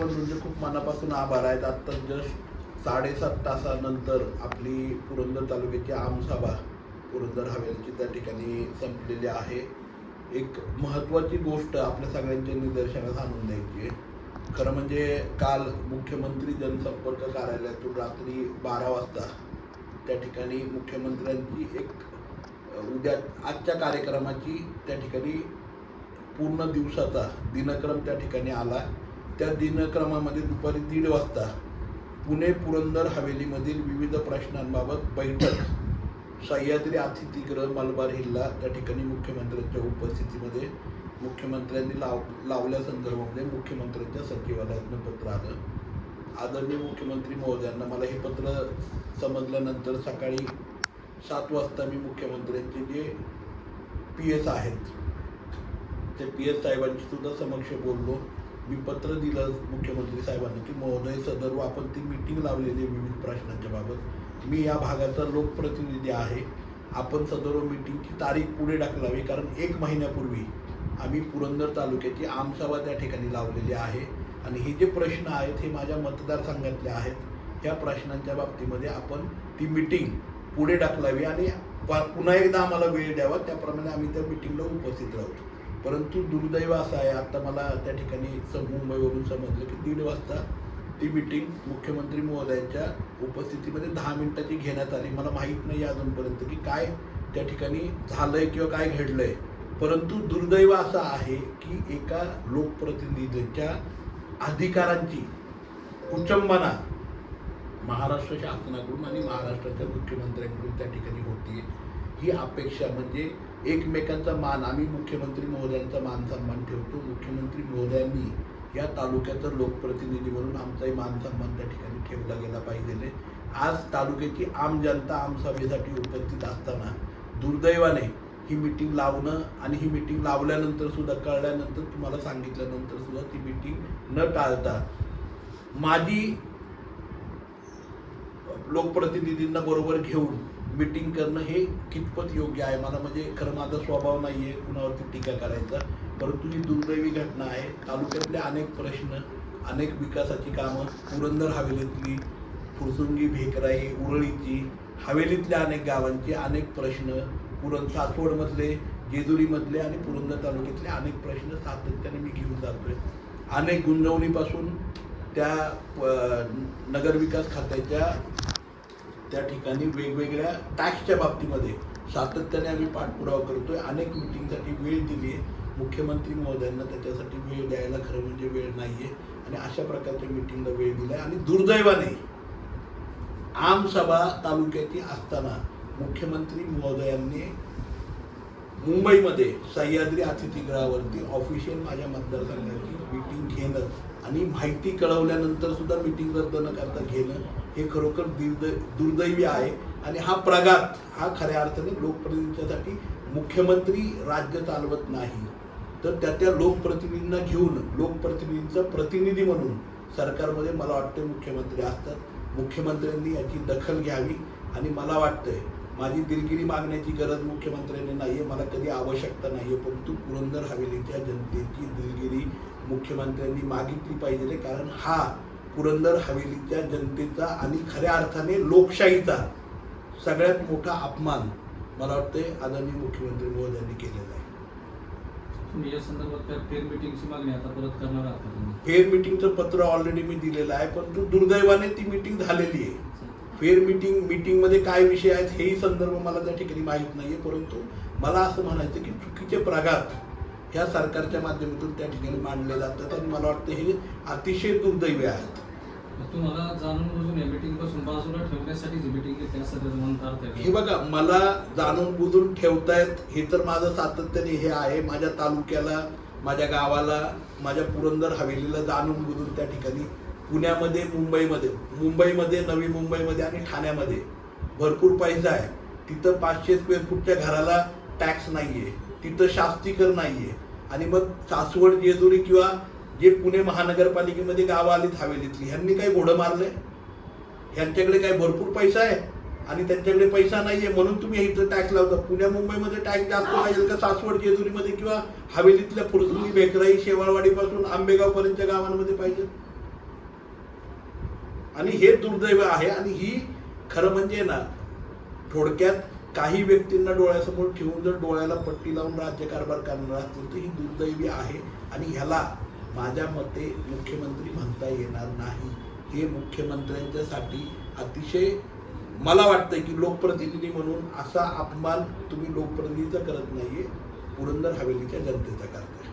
तुमचे खूप मनापासून आभार आहेत. आत्ता जस्ट साडेसात तासानंतर आपली पुरंदर तालुक्याची आमसभा पुरंदर हवेलीची त्या ठिकाणी संपलेली आहे. एक महत्त्वाची गोष्ट आपल्या सगळ्यांच्या निदर्शनास आणून द्यायची आहे. खरं म्हणजे काल मुख्यमंत्री जनसंपर्क कार्यालयातून रात्री बारा वाजता त्या ठिकाणी मुख्यमंत्र्यांची एक उद्या आजच्या कार्यक्रमाची त्या ठिकाणी पूर्ण दिवसाचा दिनक्रम त्या ठिकाणी आला. त्या दिनक्रमामध्ये दुपारी दीड वाजता पुणे पुरंदर हवेलीमधील विविध प्रश्नांबाबत बैठक सह्याद्री अतिथीगृह मलबार हिल्ला त्या ठिकाणी मुख्यमंत्र्यांच्या उपस्थितीमध्ये मुख्यमंत्र्यांनी लाव लावल्या संदर्भामध्ये मुख्यमंत्र्यांच्या सचिवालयातनं पत्र आलं. आदरणीय मुख्यमंत्री महोदयांना मला हे पत्र समजल्यानंतर सकाळी सात वाजता मी मुख्यमंत्र्यांचे जे पी एस आहेत ते पी एस साहेबांशी सुद्धा समक्ष बोललो. मी पत्र दिलं मुख्यमंत्री साहेबांना की महोदय सदर्व आपण ती मिटिंग लावलेली आहे विविध प्रश्नांच्या बाबत. मी या भागाचा लोकप्रतिनिधी आहे. आपण सदर्व मिटिंगची तारीख पुढे ढकलावी कारण एक महिन्यापूर्वी आम्ही पुरंदर तालुक्याची आमसभा त्या ठिकाणी लावलेली आहे. आणि हे जे प्रश्न आहेत हे माझ्या मतदारसंघातले आहेत. त्या प्रश्नांच्या बाबतीमध्ये आपण ती मिटिंग पुढे ढकलावी आणि पुन्हा एकदा आम्हाला वेळ द्यावा. त्याप्रमाणे आम्ही त्या मिटिंगला उपस्थित राहू. परंतु दुर्दैव असं आहे आता मला त्या ठिकाणी स- मुंबईवरून समजलं की दीड वाजता ती मिटिंग मुख्यमंत्री महोदयांच्या उपस्थितीमध्ये दहा मिनिटाची घेण्यात आली. मला माहीत नाही अजूनपर्यंत की काय त्या ठिकाणी झालंय किंवा काय घडलंय. परंतु दुर्दैव असं आहे की एका लोकप्रतिनिधीच्या अधिकारांची कुचंबना महाराष्ट्र शासनाकडून आणि महाराष्ट्राच्या मुख्यमंत्र्यांकडून त्या ठिकाणी होती ही अपेक्षा म्हणजे एकमेकांचा मान आम्ही मुख्यमंत्री महोदयांचा मान सन्मान ठेवतो. मुख्यमंत्री महोदयांनी या तालुक्याचं लोकप्रतिनिधी म्हणून आमचाही मान सन्मान त्या ठिकाणी ठेवला गेला पाहिजे. आज तालुक्याची आम जनता आमसभेसाठी उपस्थित असताना दुर्दैवाने ही मिटिंग लावणं आणि ही मिटिंग लावल्यानंतर सुद्धा कळल्यानंतर तुम्हाला सांगितल्यानंतर सुद्धा ती मिटिंग न टाळता माझी लोकप्रतिनिधींना बरोबर घेऊन मिटिंग करणं हे कितपत योग्य आहे? मला म्हणजे खरं माझा स्वभाव नाही आहे कुणावरती टीका करायचा. परंतु ही दुर्दैवी घटना आहे. तालुक्यातले अनेक प्रश्न अनेक विकासाची कामं पुरंदर हवेलीतली फुरसुंगी भेकराई उरळीची हवेलीतल्या अनेक गावांचे अनेक प्रश्न पुरण सासवडमधले जेजुरीमधले आणि पुरंदर तालुक्यातले अनेक प्रश्न सातत्याने मी घेऊन जातोय. अनेक गुंजवणीपासून त्या नगरविकास खात्याच्या त्या ठिकाणी वेगवेगळ्या टॅक्सच्या बाबतीमध्ये सातत्याने आम्ही पाठपुरावा करतोय. अनेक मिटिंगसाठी वेळ दिली आहे मुख्यमंत्री महोदयांना त्याच्यासाठी वेळ द्यायला खरं म्हणजे वेळ नाही आहे आणि अशा प्रकारच्या मिटिंगला वेळ दिला आणि दुर्दैवाने आमसभा तालुक्याची असताना मुख्यमंत्री महोदयांनी मुंबईमध्ये सह्याद्री अतिथीगृहावरती ऑफिशियल माझ्या मतदारसंघाची मीटिंग घेणं आणि माहिती कळवल्यानंतर सुद्धा मीटिंग रद्द न करता घेणं हे खरोखर दुर्दै दुर्दैवी आहे. आणि हा प्रघात हा खऱ्या अर्थाने लोकप्रतिनिधीसाठी मुख्यमंत्री राज्य चालवत नाही. तर त्या त्या लोकप्रतिनिधींना घेऊन लोकप्रतिनिधींचा प्रतिनिधी म्हणून सरकारमध्ये मला वाटतं मुख्यमंत्री असतात. मुख्यमंत्र्यांनी याची दखल घ्यावी. आणि मला वाटतंय माझी दिलगिरी मागण्याची गरज मुख्यमंत्र्यांनी नाही आहे मला कधी आवश्यकता नाही आहे परंतु पुरंदर हवेलीच्या जनतेची दिलगिरी मुख्यमंत्र्यांनी मागितली पाहिजे कारण हा पुरंदर हवेलीच्या जनतेचा आणि खऱ्या अर्थाने लोकशाहीचा सगळ्यात मोठा अपमान मला वाटतंय आदरणीय मुख्यमंत्री महोदयांनी केलेला आहे. फेर मिटिंगचं पत्र ऑलरेडी मी दिलेलं आहे परंतु दुर्दैवाने ती मिटिंग झालेली आहे. फेर मिटिंग मिटिंगमध्ये काय विषय आहेत हेही संदर्भ मला त्या ठिकाणी माहीत नाही आहे परंतु मला असं म्हणायचं की चुकीचे प्रघात ह्या सरकारच्या माध्यमातून त्या ठिकाणी मांडले जातात आणि मला वाटतं हे अतिशय दुर्दैवी आहेत. तुम्हाला जाणून बुजून या मिटिंगपासून बाजूला ठेवण्यासाठी जी मिटिंग हे? बघा मला जाणून बुजून ठेवतायत हे तर माझं सातत्याने हे आहे. माझ्या तालुक्याला माझ्या गावाला माझ्या पुरंदर हवेलीला जाणून बुजून त्या ठिकाणी पुण्यामध्ये मुंबईमध्ये. मुंबईमध्ये नवी मुंबईमध्ये आणि ठाण्यामध्ये. भरपूर पैसा आहे. तिथं पाचशे स्क्वेअर फूटच्या घराला टॅक्स नाहीये. तिथं शास्तीकर नाहीये. आणि मग सासवड जेजुरी किंवा जे पुणे महानगरपालिकेमध्ये गावं आलीत हवेलीतली ह्यांनी काही घोडं मारलंय? ह्यांच्याकडे काय भरपूर पैसा आहे. आणि त्यांच्याकडे पैसा नाहीये म्हणून तुम्ही इथं टॅक्स लावता. पुण्या मुंबईमध्ये टॅक्स जास्त पाहिजे का सासवड जेजुरीमध्ये किंवा हवेलीतल्या फुरसुली बेकराई शेवाळवाडीपासून आंबेगाव पर्यंतच्या गावांमध्ये पाहिजे आणि हे दुर्दैव आहे आणि ही खरं म्हणजे ना थोडक्यात काही व्यक्तींना डोळ्यासमोर ठेवून जर डोळ्याला पट्टी लावून राज्यकारभार करणार असतील तर ही दुर्दैवी आहे आणि ह्याला माझ्या मते मुख्यमंत्री म्हणता येणार नाही. हे मुख्यमंत्र्यांच्यासाठी अतिशय मला वाटतं की लोकप्रतिनिधी म्हणून असा अपमान तुम्ही लोकप्रतिनिधीचा करत नाही आहे पुरंदर हवेलीच्या जनतेचा करताय.